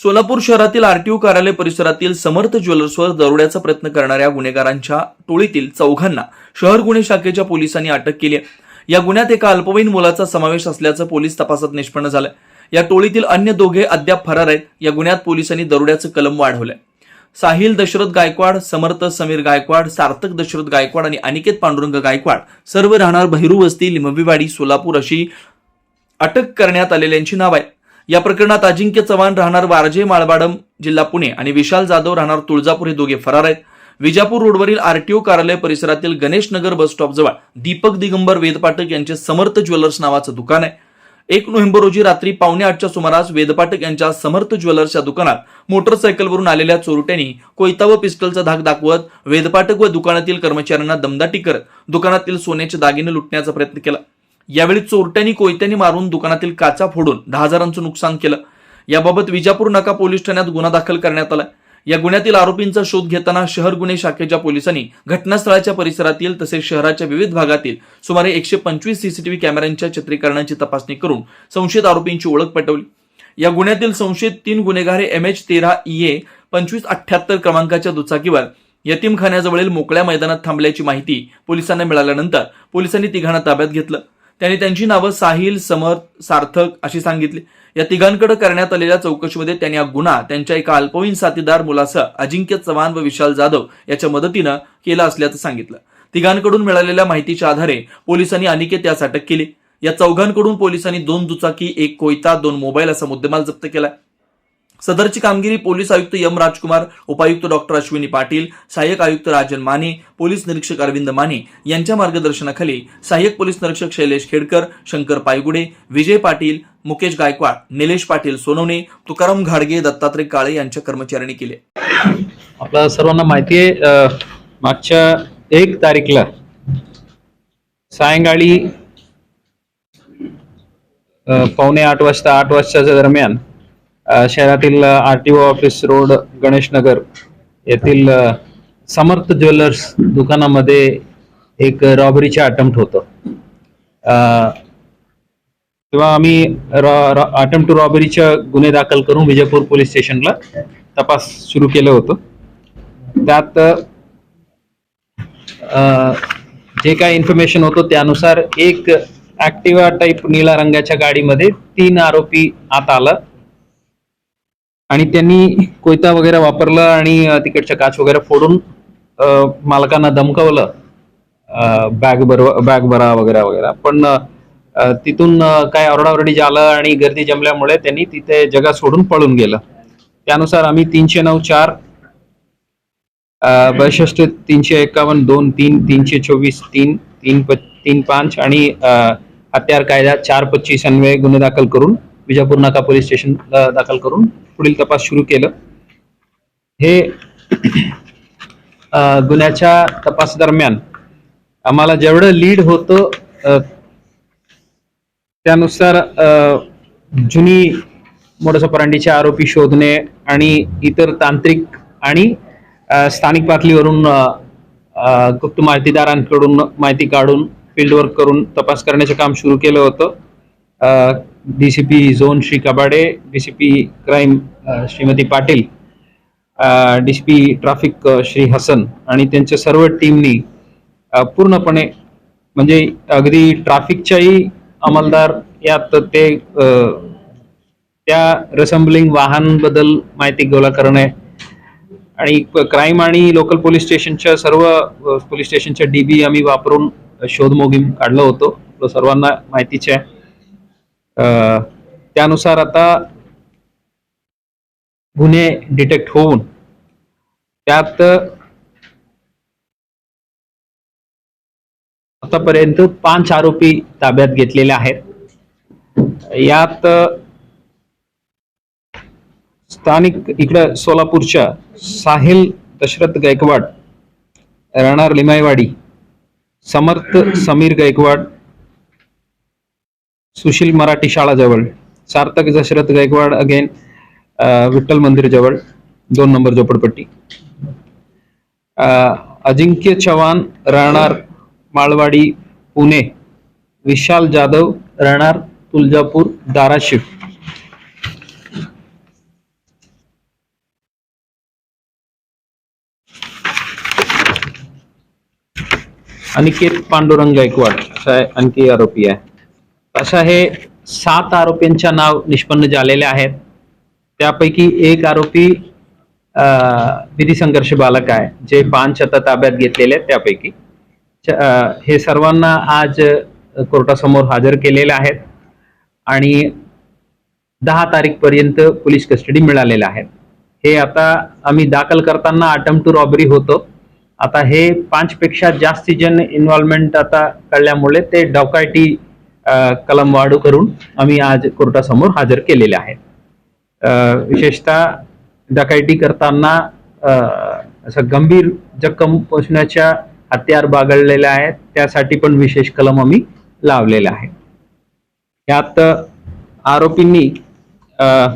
सोलापूर शहरातील आरटीओ कार्यालय परिसरातील समर्थ ज्वेलर्सवर दरोड्याचा प्रयत्न करणाऱ्या गुन्हेगारांच्या टोळीतील चौघांना शहर गुन्हे शाखेच्या पोलिसांनी अटक केली आहे. या गुन्ह्यात एका अल्पवयीन मुलाचा समावेश असल्याचं पोलीस तपासात निष्पन्न झालं या टोळीतील अन्य दोघे अद्याप फरार आहेत. या गुन्ह्यात पोलिसांनी दरोड्याचं कलम वाढवलंय. साहिल दशरथ गायकवाड समर्थ समीर गायकवाड सार्थक दशरथ गायकवाड आणि अनिकेत पांडुरंग गायकवाड सर्व राहणार बहिरू वस्ती लिंबवीवाडी सोलापूर अशी अटक करण्यात आलेल्यांची नाव आहेत. या प्रकरणात अजिंक्य चव्हाण राहणार वारजे माळबाडम जिल्हा पुणे आणि विशाल जाधव राहणार तुळजापूर हे दोघे फरार आहेत. विजापूर रोडवरील आरटीओ कार्यालय परिसरातील गणेश नगर बस स्टॉप जवळ दीपक दिगंबर वेदपाठक यांचे समर्थ ज्वेलर्स नावाचं दुकान आहे. एक नोव्हेंबर रोजी रात्री पावणे आठच्या सुमारास वेदपाठक यांच्या समर्थ ज्वेलर्सच्या दुकानात मोटरसायकलवरून आलेल्या चोरट्यांनी कोयता व पिस्टलचा धाक दाखवत वेदपाठक व दुकानातील कर्मचाऱ्यांना दमदाटी करत दुकानातील सोन्याचे दागिने लुटण्याचा प्रयत्न केला. यावेळी चोरट्यांनी कोयत्यांनी मारून दुकानातील काचा फोडून दहा हजारांचं नुकसान केलं. याबाबत विजापूर नाका पोलीस ठाण्यात गुन्हा दाखल करण्यात आला. या गुन्ह्यातील आरोपींचा शोध घेताना शहर गुन्हे शाखेच्या पोलिसांनी घटनास्थळाच्या परिसरातील तसेच शहराच्या विविध भागातील सुमारे एकशे पंचवीस सीसीटीव्ही कॅमेऱ्यांच्या चित्रीकरणाची तपासणी करून संशयित आरोपींची ओळख पटवली. या गुन्ह्यातील संशयित तीन गुन्हेगार एम एच तेरा ई ए पंचवीस अठ्याहत्तर क्रमांकाच्या दुचाकीवर यतीमखान्याजवळील मोकळ्या मैदानात थांबल्याची माहिती पोलिसांना मिळाल्यानंतर पोलिसांनी तिघांना ताब्यात घेतलं. त्यांनी त्यांची नावं साहिल समर्थ सार्थक अशी सांगितली. या तिघांकडे करण्यात आलेल्या चौकशीमध्ये त्यांनी हा गुन्हा त्यांच्या एका अल्पवयीन साथीदार मुलासह अजिंक्य चव्हाण व विशाल जाधव याच्या मदतीनं केला असल्याचं सांगितलं. तिघांकडून मिळालेल्या माहितीच्या आधारे पोलिसांनी अनिकेत यास अटक केली. या चौघांकडून पोलिसांनी दोन दुचाकी एक कोयता दोन मोबाईल असा मुद्देमाल जप्त केला. सदरची कामगिरी पोलीस आयुक्त यम राजकुमार उपायुक्त डॉक्टर अश्विनी पाटील सहाय्यक आयुक्त राजन माने पोलीस निरीक्षक अरविंद माने यांच्या मार्गदर्शनाखाली सहाय्यक पोलीस निरीक्षक शैलेश खेडकर शंकर पायगुडे विजय पाटील मुकेश गायकवाड निलेश पाटील सोनवणे तुकाराम घाडगे दत्तात्रय काळे यांच्या कर्मचाऱ्यांनी केले. आपल्या सर्वांना माहिती आहे मागच्या एक तारीखला सायंकाळी पावणे आठ वाजता आठ वाजताच्या दरम्यान शहरातील R T O office road Ganesh Nagar येथील समर्थ ज्वेलर्स दुकानामध्ये एक रॉबरीचे अटेम्प्ट होतं. अ, तेव्हा आम्ही अटेम्प्ट टू रॉबरीच्या गुन्हे दाखल करून विजयपूर पोलीस स्टेशनला तपास सुरू केलं होतं. त्यात अ, जे काय इन्फॉर्मेशन होतं त्यानुसार एक ऍक्टिवा टाईप निळा रंगाच्या गाडीमध्ये तीन आरोपी आत आला. आणि त्यांनी कोयता वगैरे वापरला आणि तिकडच्या काच वगैरे फोडून मालकांना धमकावलं बॅग बर बॅग भरा वगैरे वगैरे. पण तिथून काय ओरडाओरडी झालं आणि गर्दी जमल्यामुळे त्यांनी तिथे जगा सोडून पळून गेलं. त्यानुसार आम्ही तीनशे नऊ चार बैसष्ट तीनशे एकावन्न दोन तीन तीनशे चोवीस तीन तीन प तीन पाच आणि हत्यार कायदा चार पच्चीस अन्वये गुन्हे दाखल करून विजापूर नाका पोलीस स्टेशन दाखल करून पुढील तपास सुरू केलं. हे गुन्ह्याच्या तपास दरम्यान आम्हाला जेवढं लीड होतं त्यानुसार जुनी मोडसपरांडीचे आरोपी शोधणे आणि इतर तांत्रिक आणि स्थानिक पातळीवरून गुप्त माहितीदारांकडून माहिती काढून फील्ड वर्क करून तपास करण्याचं काम सुरू केलं होतं. DCP zone Shri Kabade DCP crime Shrimati Patil DCP traffic Shri Hasan आणि त्यांच्या सर्व टीमनी uh, पूर्णपणे म्हणजे अगदी ट्रॅफिकच्याही अंमलदार यात ते uh, त्या रेसम्बलिंग वाहनबद्दल माहिती गोळा करणे आणि क्राईम आणि लोकल पोलीस स्टेशनच्या सर्व पोलीस स्टेशनच्या डीबी आम्ही वापरून शोध मोहीम काढलं होतो. सर्वांना माहितीचे आहे. त्यानुसार आता गुन्हे डिटेक्ट होऊन त्यात आतापर्यंत पाच आरोपी ताब्यात घेतलेले आहेत. यात स्थानिक इकडं सोलापूरच्या साहिल दशरथ गायकवाड राहणार लिमायवाडी समर्थ समीर गायकवाड सुशील मराठी शाळा जवळ सार्थक दशरथ गायकवाड अगेन विठ्ठल मंदिर जवळ दोन नंबर झोपडपट्टी. अजिंक्य चव्हाण राहणार माळवाडी पुणे. विशाल जाधव राहणार तुळजापूर धाराशिव. अनिकेत पांडुरंग गायकवाड असा आणखी आरोपी आहे. अशा हे सात आरोपींच्या नाव निष्पन्न झालेले आहेत. त्यापैकी एक आरोपी विधी संघर्ष बालक आहे जे पाच आता ताब्यात घेतलेले आहेत त्यापैकी. च- हे सर्वांना आज कोर्टासमोर हजर केलेले आहेत आणि दहा तारीखपर्यंत पोलीस कस्टडी मिळालेले आहेत. हे आता आम्ही दाखल करताना अटम टू रॉबरी होतो. आता हे पाचपेक्षा जास्ती जण इन्व्हॉल्वमेंट आता कळल्यामुळे ते डॉकायटी अं, कलम करून आम्ही आज कोर्टासमोर हजर केलेले आहेत. विशेषतः डकायती करताना असं गंभीर जखम पोचण्याच्या हत्यार बागडलेल्या आहेत. त्यासाठी पण विशेष कलम आम्ही लावलेला आहे यात आरोपींनी अं,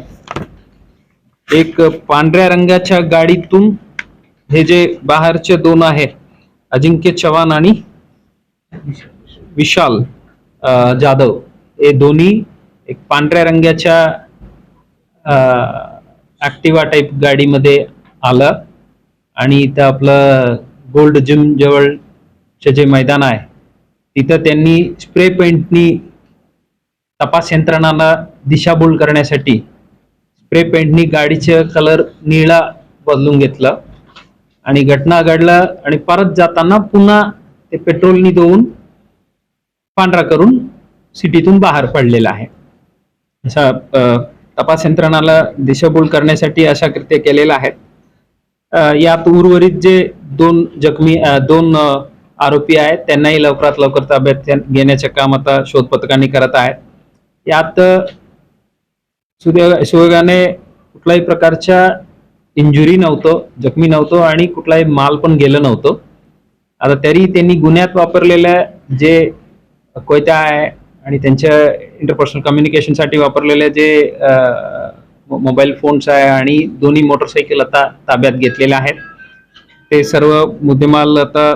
एक पांढऱ्या रंगाच्या गाडीतून हे जे बाहेरचे दोन आहेत अजिंक्य चव्हाण आणि विशाल जाधव. हे दोन्ही एक पांढऱ्या रंगाच्या ऍक्टिवा टाईप गाडीमध्ये आलं. आणि इथं आपलं गोल्ड जिम जवळचे जे मैदान आहे तिथं त्यांनी स्प्रे पेंटनी तपास यंत्रणाला दिशाभूल करण्यासाठी स्प्रे पेंटनी गाडीचं कलर निळा बदलून घेतलं. आणि घटना घडलं आणि परत जाताना पुन्हा ते पेट्रोलनी देऊन पांढरा करून सिटीतून बाहेर पडलेला आहे. अशा तपास यंत्रणाला दिशाभूल करण्यासाठी अशा कृत्य केलेल्या आहेत. यात उर्वरित जे दोन जखमी दोन आरोपी आहेत त्यांनाही लवकरात लवकर ताब्यात घेण्याचे काम आता शोध पथकांनी करत आहेत. यात अ, सुदैव कुठल्याही प्रकारच्या इंजुरी नव्हतं जखमी नव्हतं आणि कुठलाही माल पण गेलं नव्हतं. आता तरी त्यांनी गुन्ह्यात वापरलेल्या जे कोयता आहे आणि त्यांच्या इंटरपर्सनल कम्युनिकेशनसाठी वापरलेले जे मोबाईल फोन्स आहे आणि दोन्ही मोटरसायकल आता ताब्यात घेतलेले आहेत. ते सर्व मुद्देमाल आता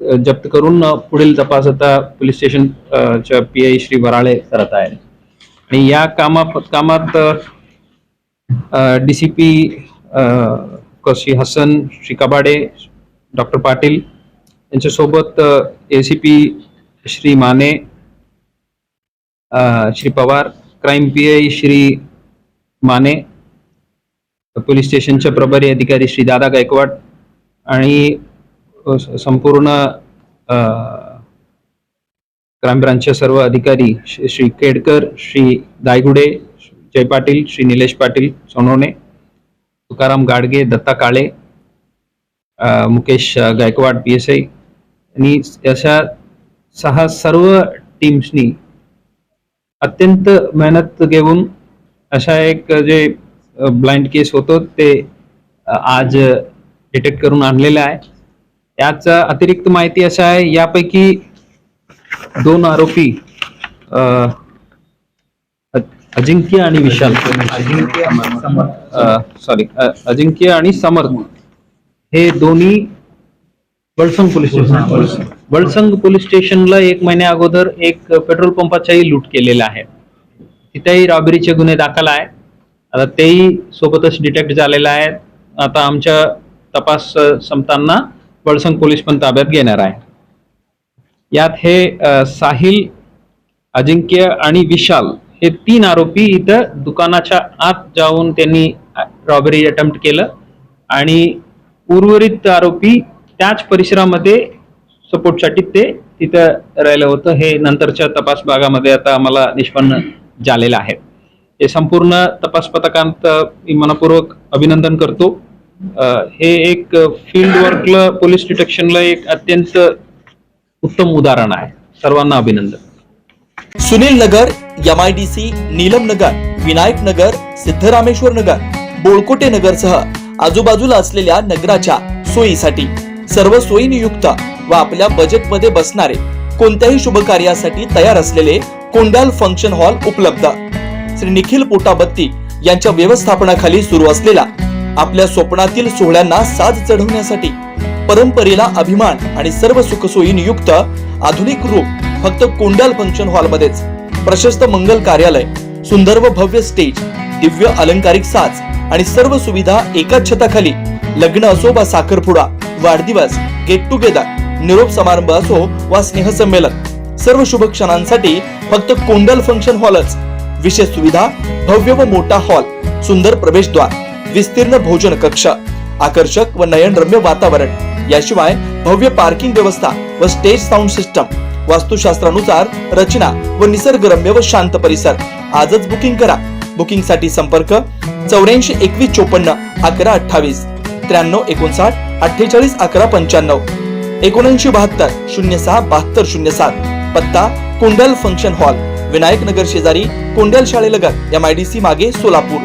जप्त करून पुढील तपास आता पोलीस स्टेशन च्या पी आय श्री वराळे करत आहेत. आणि या कामा कामात D C P Shri Hasan Shri Kabade doctor Patil यांच्यासोबत A C P Shri Mane Shri Pawar crime P I Shri Mane police स्टेशनच्या प्रभारी अधिकारी श्री दादा गायकवाड आणि संपूर्ण क्राईम ब्रांचचे सर्व अधिकारी Shri Shri Kedkar Shri Daygude Jay Patil Shri Nilesh Patil Sonawane Tukaram Gadge Datta Kale Mukesh Gaikwad P S I आणि अशा सहा सर्व टीम्सनी अत्यंत मेहनत घेऊन अशा एक जे ब्लाइंड केस होतो ते आज डिटेक्ट करून आणलेलं आहे. याच अतिरिक्त माहिती अशा आहे यापैकी दोन आरोपी अजिंक्य आणि विशाल. सॉरी अजिंक्य आणि समर्थ. हे दोन्ही Balsang police station Balsang police स्टेशनला एक महिन्या अगोदर एक पेट्रोल पंपाचाही लूट केलेला आहे. तिथेही रॉबरीचे गुन्हे दाखल आहे आता तेही सोबतच डिटेक्ट झालेला आहे. आता आमच्या तपास संपताना बळसंग पोलीस पण ताब्यात घेणार आहे. यात हे साहिल अजिंक्य आणि विशाल हे तीन आरोपी इथं दुकानाच्या आत जाऊन त्यांनी रॉबरी अटेम्प्ट केलं. आणि उर्वरित आरोपी त्याच परिसरामध्ये सपोर्टसाठी ते तिथं राहिलं होतं. हे नंतरच्या तपास भागामध्ये आता आम्हाला निष्पन्न झालेलं आहे. हे संपूर्ण तपास पथकांत मी मनपूर्वक अभिनंदन करतो. हे एक फील्ड वर्कला पोलीस डिटेक्शनला एक अत्यंत उत्तम उदाहरण आहे. सर्वांना अभिनंदन. Sunil Nagar M I D C Neelam Nagar Vinayak Nagar Siddharameshwar Nagar Bolkote नगरसह आजूबाजूला असलेल्या नगराच्या सोयीसाठी सर्व सोयीनियुक्त व आपल्या बजेटमध्ये बसणारे कोणत्याही शुभ कार्यासाठी तयार असलेले कोंडाल फंक्शन हॉल उपलब्ध. श्री निखिल पोटाबत्ती यांच्या व्यवस्थापनाखाली सुरू असलेला आपल्या स्वप्नातील सोहळ्यांना साज चढवण्यासाठी परंपरेला अभिमान आणि सर्व सुखसोयी युक्त आधुनिक रूप फक्त कोंडाल फंक्शन हॉलमध्येच प्रशस्त मंगल कार्यालय सुंदर व भव्य स्टेज दिव्य अलंकारिक साज आणि सर्व सुविधा एकाच छताखाली लग्न असो वा साखरपुडा वाढदिवस गेट टुगेदर निरोप समारंभ असो वा स्नेहसंमेलन सर्व शुभ क्षणांसाठी फक्त कोंडल फंक्शन हॉलच विशेष सुविधा भव्य व मोठा हॉल सुंदर प्रवेशद्वार विस्तीर्ण भोजन कक्ष आकर्षक व नयनरम्य वातावरण. याशिवाय भव्य पार्किंग व्यवस्था व स्टेज साऊंड सिस्टम वास्तुशास्त्रानुसार रचना व निसर्गरम्य व शांत परिसर. आजच बुकिंग करा. बुकिंगसाठी संपर्क चौऱ्याऐंशी एकवीस चोपन्न अकरा अठ्ठावीस त्र्याण्णव एकोणसाठ अठ्ठेचाळीस अकरा पंच्याण्णव. एकोणऐंशी बहात्तर शून्य सहा बहात्तर शून्य सात. पत्ता कोंडल फंक्शन हॉल. विनायक नगर शेजारी कोंडल शाळेलगत एम आय डी सी मागे सोलापूर.